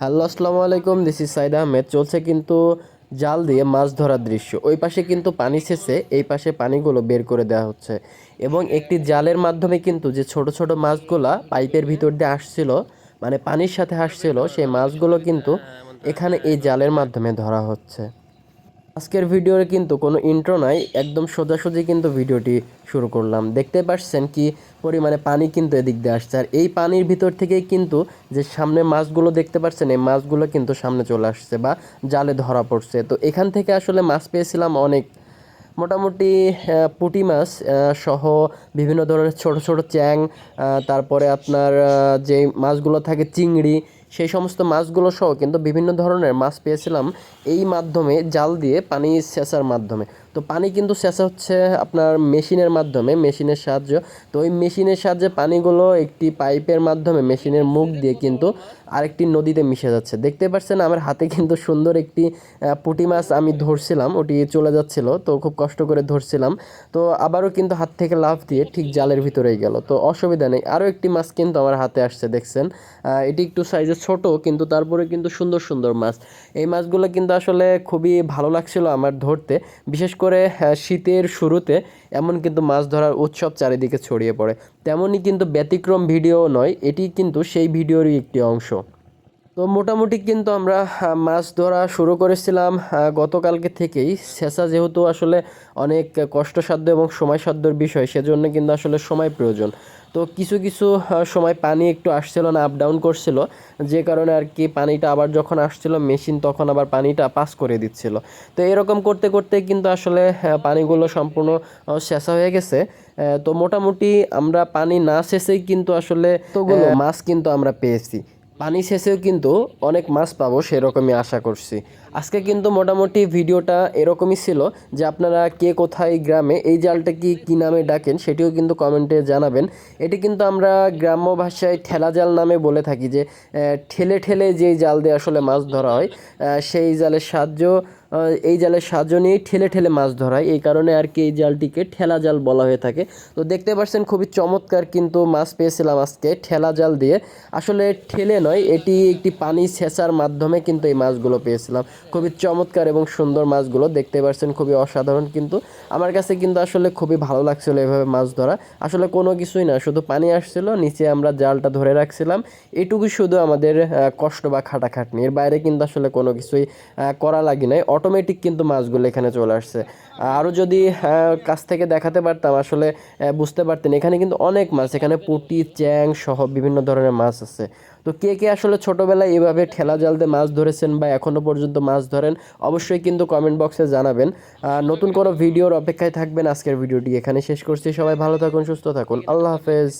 Hello, আসসালামু আলাইকুম this is Saeed Ahmed চলছে কিন্তু জাল দিয়ে মাছ ধরার দৃশ্য। ওই পাশে কিন্তু পানি শেষে এই পাশে পানিগুলো বের করে দেওয়া হচ্ছে। এবং একটি জালের মাধ্যমে কিন্তু যে ছোট ছোট মাছগুলা পাইপের ভিতর দিয়ে আসছিল মানে পানির সাথে আসছিল, সেই মাছগুলো কিন্তু এখানে এই জালের মাধ্যমে ধরা হচ্ছে। আজকের ভিডিওর কিন্তু কোনো ইন্ট্রো নাই, একদম সোজাসুজি কিন্তু ভিডিওটি শুরু করলাম। দেখতে পাচ্ছেন কি পরিমাণে পানি কিন্তু এদিক দিয়ে আসছে। আর এই পানির ভিতর থেকেই কিন্তু যে সামনে মাছগুলো দেখতে পাচ্ছেন, এই মাছগুলো কিন্তু সামনে চলে আসছে বা জালে ধরা পড়ছে। তো এখান থেকে আসলে মাছ পেয়েছিলাম অনেক। মোটামুটি পুঁটি মাছ সহ বিভিন্ন ধরনের ছোট ছোট চ্যাং তারপরে আপনার যে মাছগুলো থাকে চিংড়ি সেই সমস্ত মাছগুলো সহ কিন্তু বিভিন্ন ধরনের মাছ পেয়েছিলাম এই মাধ্যমে জাল দিয়ে পানি সেচার মাধ্যমে। তো পানি কিন্তু সেচা হচ্ছে আপনার মেশিনের মাধ্যমে, মেশিনের সাহায্য। তো ওই মেশিনের সাহায্যে পানিগুলো একটি পাইপের মাধ্যমে মেশিনের মুখ দিয়ে কিন্তু আরেকটি নদীতে মিশে যাচ্ছে। দেখতে পাচ্ছেন আমার হাতে কিন্তু সুন্দর একটি পুঁটি মাছ আমি ধরছিলাম, ওটি চলে যাচ্ছিল, তো খুব কষ্ট করে ধরছিলাম। তো আবারও কিন্তু হাত থেকে লাফ দিয়ে ঠিক জালের ভিতরেই গেল। তো অসুবিধা নেই, আরও একটি মাছ কিন্তু আমার হাতে আসছে, দেখছেন। এটি একটু সাইজে ছোট কিন্তু তারপরে কিন্তু সুন্দর সুন্দর মাছ। এই মাছগুলো কিন্তু আসলে খুবই ভালো লাগছিল আমার ধরতে। বিশেষ করে আহ, শীতের শুরুতে এমন কিন্তু মাছ ধরার উৎসব চারিদিকে ছড়িয়ে পড়ে। তেমনই কিন্তু ব্যতিক্রম ভিডিও নয় এটি কিন্তু সেই ভিডিওরই একটি অংশ। তো মোটামুটি কিন্তু আমরা মাছ ধরা শুরু করেছিলাম গতকালকে থেকেই। শেষা যেহেতু আসলে অনেক কষ্টসাধ্য এবং সময়সাধ্যর বিষয় সেজন্য কিন্তু আসলে সময় প্রয়োজন। তো কিছু কিছু সময় পানি একটু আসছিল না আপ ডাউন করছিল। যে কারণে আর কি পানিটা আবার যখন আসছিল মেশিন তখন আবার পানিটা পাস করে দিচ্ছিল। তো এরকম করতে করতে কিন্তু আসলে পানিগুলো সম্পূর্ণ শেষা হয়ে গেছে। তো মোটামুটি আমরা পানি না শেষেই কিন্তু আসলে মাছ কিন্তু আমরা পেয়েছি। পানি শেষেও কিন্তু অনেক মাছ পাবো সেরকমই আশা করছি। আজকে কিন্তু মোটামুটি ভিডিওটা এরকমই ছিল যে আপনারা কে কোথায় গ্রামে, এই জালটা কি, কী নামে ডাকেন সেটিও কিন্তু কমেন্টে জানাবেন। এটি কিন্তু আমরা গ্রাম্য ভাষায় ঠেলা জাল নামে বলে থাকি যে ঠেলে ঠেলে যেই জাল দিয়ে আসলে মাছ ধরা হয় সেই জালের সাহায্য এই জালের সাহায্য নিয়ে ঠেলে ঠেলে মাছ ধরা হয়। এই কারণে আর কি এই জালটিকে ঠেলা জাল বলা হয়ে থাকে। তো দেখতে পাচ্ছেন খুবই চমৎকার কিন্তু মাছ পেয়েছিলাম আজকে ঠেলা জাল দিয়ে। আসলে ঠেলে নয়, এটি একটি পানি সেচার মাধ্যমে কিন্তু এই মাছগুলো পেয়েছিলাম। খুবই চমৎকার এবং সুন্দর মাছগুলো দেখতে পাচ্ছেন, খুবই অসাধারণ কিন্তু। আমার কাছে কিন্তু আসলে খুবই ভালো লাগছিল এভাবে মাছ ধরা। আসলে কোনো কিছুই না, শুধু পানি আসছিল, নিচে আমরা জালটা ধরে রাখছিলাম। এটুকু শুধু আমাদের কষ্ট বা খাটাখাটনি। এর বাইরে কিন্তু আসলে কোনো কিছুই করা লাগে নাই। অটোমেটিক কিন্তু মাছগুলো এখানে চলে আসছে। আরও যদি কাছ থেকে দেখাতে পারতাম, আসলে বুঝতে পারতেন, এখানে কিন্তু অনেক মাছ। এখানে পুঁটি, চ্যাং সহ বিভিন্ন ধরনের মাছ আছে। তো কে কে আসলে ছোটোবেলায় এভাবে ঠেলা জাল দিয়ে মাছ ধরেছেন বা এখনও পর্যন্ত মাছ ধরেন, অবশ্যই কিন্তু কমেন্ট বক্সে জানাবেন। নতুন কোনো ভিডিওর অপেক্ষায় থাকবেন। আজকের ভিডিওটি এখানে শেষ করছি। সবাই ভালো থাকুন, সুস্থ থাকুন। আল্লাহ হাফেজ।